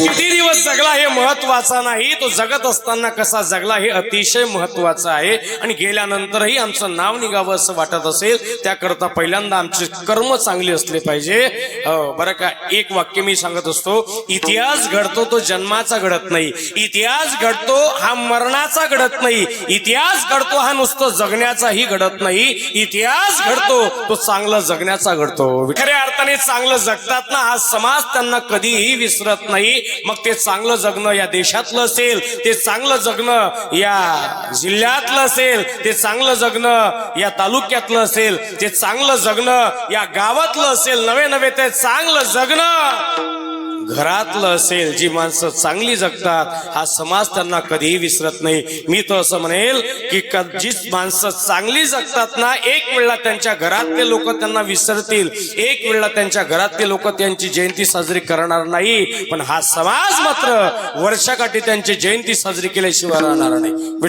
किती दिवस जगला हे महत्त्वाचा नाही. तो जगत असताना कसा जगला हे अतिशय महत्वाचं आहे. आणि गेल्यानंतरही आमचं नाव निघावं असं वाटत असेल त्याकरता पहिल्यांदा आमचे कर्म चांगले असले पाहिजे. हो, बरं का एक वाक्य मी सांगत असतो. इतिहास घडतो तो जन्माचा घडत नाही. इतिहास घडतो हा मरणाचा घडत नाही. इतिहास घडतो हा नुसतं जगण्याचाही घडत नाही. इतिहास घडतो तो चांगला जगण्याचा घडतो. खऱ्या आणि चांगलं जगतात ना हा समाज त्यांना कधीही विसरत नाही. मग ते चांगलं जगणं या देशातलं असेल ते चांगलं जगणं या जिल्ह्यातलं असेल ते चांगलं जगणं या तालुक्यातलं असेल ते चांगलं जगणं या गावातलं असेल नवे नवे ते चांगलं जगणं. घरातलं असेल जी माणसं चांगली जगतात हा समाज त्यांना कधीही विसरत नाही. मी तो असं म्हणेल की जी माणसं चांगली जगतात ना एक वेळा त्यांच्या घरातले लोक त्यांना विसरतील. एक वेळा त्यांच्या घरातले लोक त्यांची जयंती साजरी करणार नाही. पण हा समाज मात्र वर्षाकाठी त्यांची जयंती साजरी केल्याशिवाय राहणार नाही.